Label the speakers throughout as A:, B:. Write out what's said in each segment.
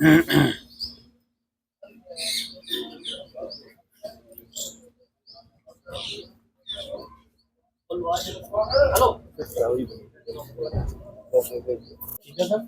A: ਠੀਕ ਹੈ ਸਰ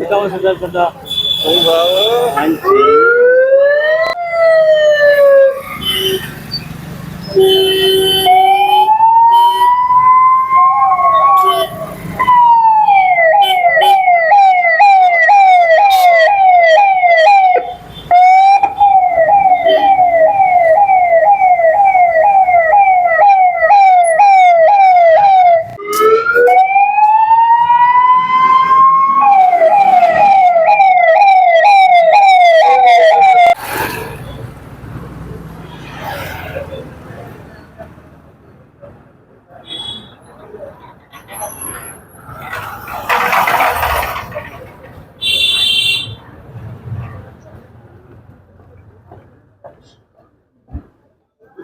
A: એકાવન હજાર કરતા હાજી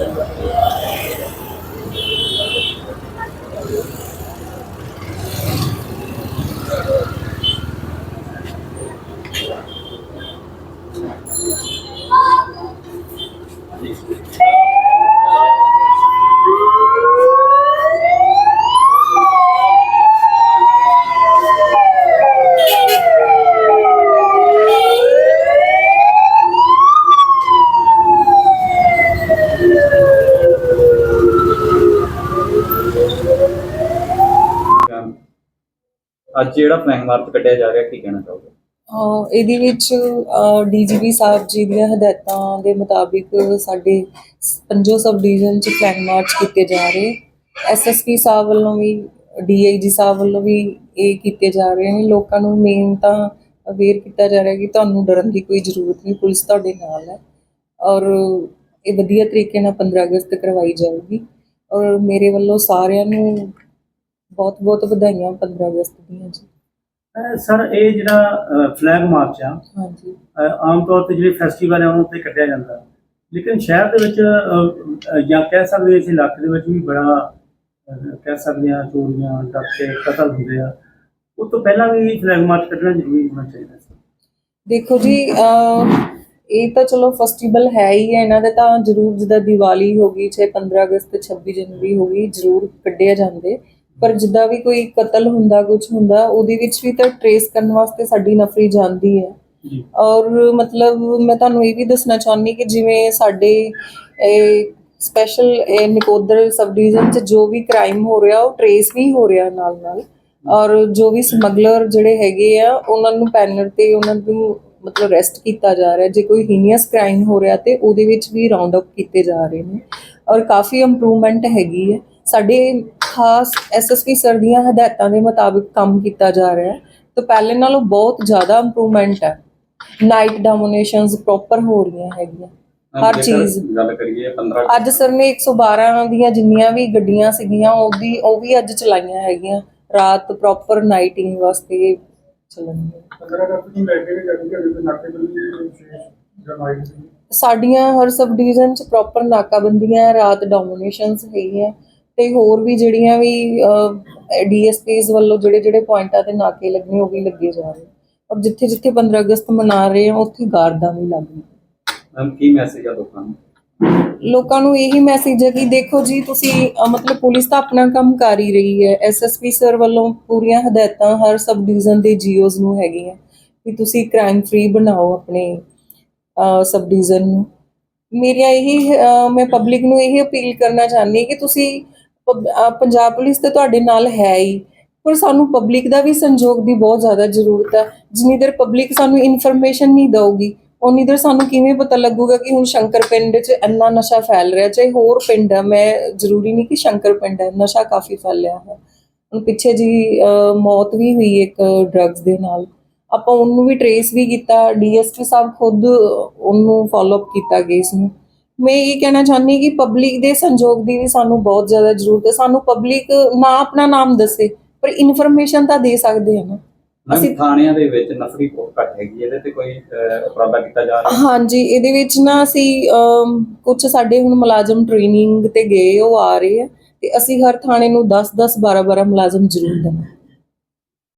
A: ਬੰਦਾ
B: ਅੱਜ ਜਿਹੜਾ ਫਲੈਗ ਮਾਰਚ ਕੱਢਿਆ ਜਾ ਰਿਹਾ, ਕੀ ਕਹਿਣਾ ਚਾਹੋਗੇ?
C: ਅਹ ਇਹਦੇ ਵਿੱਚ ਡੀਜੀਪੀ ਸਾਹਿਬ ਜੀ ਦੀਆਂ ਹਦਾਇਤਾਂ ਦੇ ਮੁਤਾਬਿਕ ਸਾਡੇ ਸ- ਪੰਜੋ ਸਬ ਡਿਵੀਜ਼ਨ ਚ ਫਲੈਗ ਮਾਰਚ ਕੀਤੇ ਜਾ ਰਹੇ। ਐਸਐਸਪੀ ਸਾਹਿਬ ਵੱਲੋਂ ਵੀ ਡੀਆਈਜੀ ਸਾਹਿਬ ਵੱਲੋਂ ਵੀ ਇਹ ਕੀਤੇ ਜਾ ਰਹੇ ਨੇ। ਲੋਕਾਂ ਨੂੰ ਮੇਨ ਤਾਂ ਅਵੇਅਰ ਕੀਤਾ ਜਾ ਰਿਹਾ ਕਿ ਤੁਹਾਨੂੰ ਡਰਨ ਦੀ ਕੋਈ ਜ਼ਰੂਰਤ ਨਹੀਂ, ਪੁਲਿਸ ਤੁਹਾਡੇ ਨਾਲ ਹੈ। ਔਰ ਇਹ ਵਧੀਆ ਤਰੀਕੇ ਨਾਲ 15 ਅਗਸਤ ਕਰਵਾਈ ਜਾਊਗੀ। ਔਰ ਮੇਰੇ ਵੱਲੋਂ ਸਾਰਿਆਂ ਨੂੰ ਬਹੁਤ ਬਹੁਤ ਵਧਾਈਆਂ 15 ਅਗਸਤ ਦੀਆਂ ਜੀ।
A: ਅਹ ਸਰ ਇਹ ਜਿਹੜਾ ਫਲੈਗ ਮਾਰਚ ਆ
C: ਹਾਂਜੀ।
A: ਅਹ ਆਮ ਤੌਰ ਤੇ ਜਿਹੜੇ ਫੈਸਟੀਵਲ ਆ ਉਹਨਾਂ ਤੇ ਕੱਢਿਆ ਜਾਂਦਾ। ਲੇਕਿਨ ਸ਼ਹਿਰ ਦੇ ਵਿੱਚ ਅਹ, ਅਹ, ਜਾਂ ਕਹਿ ਸਕਦੇ ਇਸ ਇਲਾਕੇ ਦੇ ਵਿੱਚ ਵੀ ਬੜਾ ਅਹ, ਕਹਿ ਸਕਦੇ ਆ ਚੋਰੀਆਂ ਡਾਕੇ ਕਤਲ ਹੁੰਦੇ ਆ। ਉਸ ਤੋਂ ਪਹਿਲਾਂ ਵੀ ਫਲੈਗ ਮਾਰਚ ਕੱਢਣਾ ਜ਼ਰੂਰੀ ਹੋਣਾ ਚਾਹੀਦਾ ਸੀ।
C: ਦੇਖੋ ਜੀ ਅਹ ਇਹ ਤਾਂ ਚਲੋ ਫੈਸਟੀਵਲ ਹੈ ਹੀ ਹੈ ਇਹਨਾਂ ਦੇ ਤਾਂ ਜ਼ਰੂਰ ਜਿੱਦਾਂ ਦੀਵਾਲੀ ਹੋ ਗਈ ਚਾਹੇ 15 ਅਗਸਤ 26 ਜਨਵਰੀ ਹੋ ਗਈ ਜ਼ਰੂਰ ਕੱਢਿਆ ਜਾਂਦੇ। ਪਰ ਜਿੱਦਾਂ ਵੀ ਕੋਈ ਕਤਲ ਹੁੰਦਾ ਕੁਝ ਹੁੰਦਾ ਉਹਦੇ ਵਿੱਚ ਵੀ ਤਾਂ ਟਰੇਸ ਕਰਨ ਵਾਸਤੇ ਸਾਡੀ ਨਫਰੀ ਜਾਂਦੀ ਹੈ। ਔਰ ਮਤਲਬ ਮੈਂ ਤੁਹਾਨੂੰ ਇਹ ਵੀ ਦੱਸਣਾ ਚਾਹੁੰਦੀ ਕਿ ਜਿਵੇਂ ਸਾਡੇ ਸਪੈਸ਼ਲ ਨਿਕੋਦਰ ਸਬ ਡਿਵੀਜ਼ਨ ਚ ਜੋ ਵੀ ਕ੍ਰਾਈਮ ਹੋ ਰਿਹਾ ਉਹ ਟਰੇਸ ਵੀ ਹੋ ਰਿਹਾ ਨਾਲ ਨਾਲ ਔਰ ਜੋ ਵੀ ਸਮਗਲਰ ਜਿਹੜੇ ਹੈਗੇ ਆ ਉਹਨਾਂ ਨੂੰ ਪੈਨਲ ਤੇ ਉਹਨਾਂ ਨੂੰ ਮਤਲਬ ਅਰੈਸਟ ਕੀਤਾ ਜਾ ਰਿਹਾ। ਜੇ ਕੋਈ ਹੀਨੀਅਸ ਕ੍ਰਾਈਮ ਹੋ ਰਿਹਾ ਤੇ ਉਹਦੇ ਵਿੱਚ ਵੀ ਰਾਉਂਡ ਅਪ ਕੀਤੇ ਜਾ ਰਹੇ ਨੇ। ਔਰ ਕਾਫੀ ਇੰਪਰੂਵਮੈਂਟ ਹੈਗੀ ਹੈ। ਸਾਡੇ ਖਾਸ ਐਸਐਸਪੀ ਸਰ ਦੀਆਂ ਹਦਾਇਤਾਂ ਦੇ ਮੁਤਾਬਿਕ ਕੰਮ ਕੀਤਾ ਜਾ ਰਿਹਾ ਹੈ। ਤਾਂ ਪਹਿਲੇ ਨਾਲੋਂ ਬਹੁਤ ਜ਼ਿਆਦਾ ਇੰਪਰੂਵਮੈਂਟ ਹੈ। ਨਾਈਟ ਡੋਮੀਨੇਸ਼ਨਸ ਪ੍ਰੋਪਰ ਹੋ ਰਹੀਆਂ ਹੈਗੀਆਂ। ਹਰ ਚੀਜ਼।
B: ਗੱਲ ਕਰੀਏ 15
C: ਅੱਜ ਸਰ ਨੇ 112 ਦੀਆਂ ਜਿੰਨੀਆਂ ਵੀ ਗੱਡੀਆਂ ਸੀਗੀਆਂ ਉਹਦੀ ਉਹ ਵੀ ਅੱਜ ਚਲਾਈਆਂ ਹੈਗੀਆਂ। ਰਾਤ ਪ੍ਰੋਪਰ ਨਾਈਟਿੰਗ ਵਾਸਤੇ
D: ਅਗਸਤ ਕਿ
C: ਸਾਡੀਆਂ ਹਰ ਸਬ ਡਿਵੀਜ਼ਨ ਚ ਪ੍ਰੋਪਰ ਨਾਕਾਬੰਦੀਆਂ ਹੈ, ਰਾਤ ਡੋਮੀਨੇਸ਼ਨਸ ਹੈਗੀਆਂ। ਤੇ ਹੋਰ ਵੀ ਜਿਹੜੀਆਂ ਵੀ ਡੀਐਸਪੀਸ ਵੱਲੋਂ ਜਿਹੜੇ ਜਿਹੜੇ ਪੁਆਇੰਟਾਂ ਤੇ ਨਾਕੇ ਲੱਗਣੇ ਉਹ ਵੀ ਲੱਗੇ ਜਾ ਰਹੇ ਔਰ ਜਿੱਥੇ ਜਿੱਥੇ 15 ਅਗਸਤ ਮਨਾ ਰਹੇ ਆ ਉੱਥੇ ਗਾਰਦਾਂ ਵੀ ਲੱਗ ਰਹੀਆਂ
B: ਮੈਮ ਕੀ ਮੈਸੇਜ ਆ ਲੋਕਾਂ ਨੂੰ?
C: ਲੋਕਾਂ ਨੂੰ ਇਹੀ ਮੈਸੇਜ ਹੈ ਕਿ ਦੇਖੋ ਜੀ ਤੁਸੀਂ ਮਤਲਬ ਪੁਲਿਸ ਤਾਂ ਆਪਣਾ ਕੰਮ ਕਰ ਹੀ ਰਹੀ ਹੈ। ਐਸਐਸਪੀ ਸਰ ਵੱਲੋਂ ਪੂਰੀਆਂ ਹਦਾਇਤਾਂ ਹਰ ਸਬ ਡਿਵੀਜ਼ਨ ਦੇ ਜੀਓਜ਼ ਨੂੰ ਹੈਗੀਆਂ ਕਿ ਤੁਸੀਂ ਕ੍ਰਾਈਮ ਫ੍ਰੀ ਬਣਾਓ ਆਪਣੇ ਸਬ ਡਿਵੀਜ਼ਨ ਨੂੰ। ਮੇਰੀਆਂ ਇਹੀ ਮੈਂ ਪਬਲਿਕ ਨੂੰ ਇਹੀ ਅਪੀਲ ਕਰਨਾ ਚਾਹੁੰਦੀ ਹਾਂ ਕਿ ਤੁਸੀਂ ਪੰਜਾਬ ਪੁਲਿਸ ਤੇ ਤੁਹਾਡੇ ਨਾਲ ਹੈ ਹੀ, ਪਰ ਸਾਨੂੰ ਪਬਲਿਕ ਦਾ ਵੀ ਸੰਯੋਗ ਦੀ ਬਹੁਤ ਜ਼ਿਆਦਾ ਜ਼ਰੂਰਤ ਹੈ। ਜਿੰਨੀ ਦੇਰ ਪਬਲਿਕ ਸਾਨੂੰ ਇਨਫੋਰਮੇਸ਼ਨ ਨਹੀਂ ਦਊਗੀ ਉਨੀ ਦੇਰ ਸਾਨੂੰ ਕਿਵੇਂ ਪਤਾ ਲੱਗੂਗਾ ਕਿ ਹੁਣ ਸ਼ੰਕਰ ਪਿੰਡ 'ਚ ਇੰਨਾ ਨਸ਼ਾ ਫੈਲ ਰਿਹਾ, ਚਾਹੇ ਹੋਰ ਪਿੰਡ ਆ, ਮੈਂ ਜ਼ਰੂਰੀ ਨਹੀਂ ਕਿ ਸ਼ੰਕਰ ਪਿੰਡ ਹੈ ਨਸ਼ਾ ਕਾਫੀ ਫੈਲਿਆ ਹੈ ਹੁਣ ਪਿੱਛੇ ਜੀ ਮੌਤ ਵੀ ਹੋਈ ਇੱਕ ਡਰੱਗਸ ਦੇ ਨਾਲ। ਆਪਾਂ ਉਹਨੂੰ ਵੀ ਟਰੇਸ ਵੀ ਕੀਤਾ, ਡੀਐਸਪੀ ਸਾਹਿਬ ਖੁਦ ਉਹਨੂੰ ਫਾਲੋ ਅਪ ਕੀਤਾ ਕੇਸ ਨੂੰ। ਮੈਂ ਇਹ ਕਹਿਣਾ ਚਾਹੁੰਦੀ ਕਿ ਪਬਲਿਕ ਦੇ ਸੰਯੋਗ ਦੀ ਵੀ ਸਾਨੂੰ ਬਹੁਤ ਜ਼ਿਆਦਾ ਜ਼ਰੂਰਤ ਹੈ। ਸਾਨੂੰ ਪਬਲਿਕ ਨਾ ਆਪਣਾ ਨਾਮ ਦੱਸੇ ਪਰ ਇਨਫੋਰਮੇਸ਼ਨ ਤਾਂ ਦੇ ਸਕਦੇ ਆ ਨਾ। ਅਸੀਂ-
B: ਥਾਣਿਆਂ ਦੇ ਵਿੱਚ ਨਫਰੀ ਬਹੁਤ ਘੱਟ ਹੈਗੀ। ਇਹਦੇ ਤੇ ਕੋਈ ਉਪਰਾਲਾ ਕੀਤਾ ਜਾ ਰਿਹਾ?
C: ਹਾਂਜੀ ਇਹਦੇ ਵਿੱਚ ਨਾ ਅਸੀਂ ਕੁਝ ਸਾਡੇ ਹੁਣ ਮੁਲਾਜ਼ਮ ਟ੍ਰੇਨਿੰਗ ਤੇ ਗਏ ਉਹ ਆ ਰਹੇ ਆ ਤੇ ਅਸੀਂ ਹਰ ਥਾਣੇ ਨੂੰ 10 10 12 12 ਮੁਲਾਜ਼ਮ ਜ਼ਰੂਰ ਦੇਵਾਂਗੇ।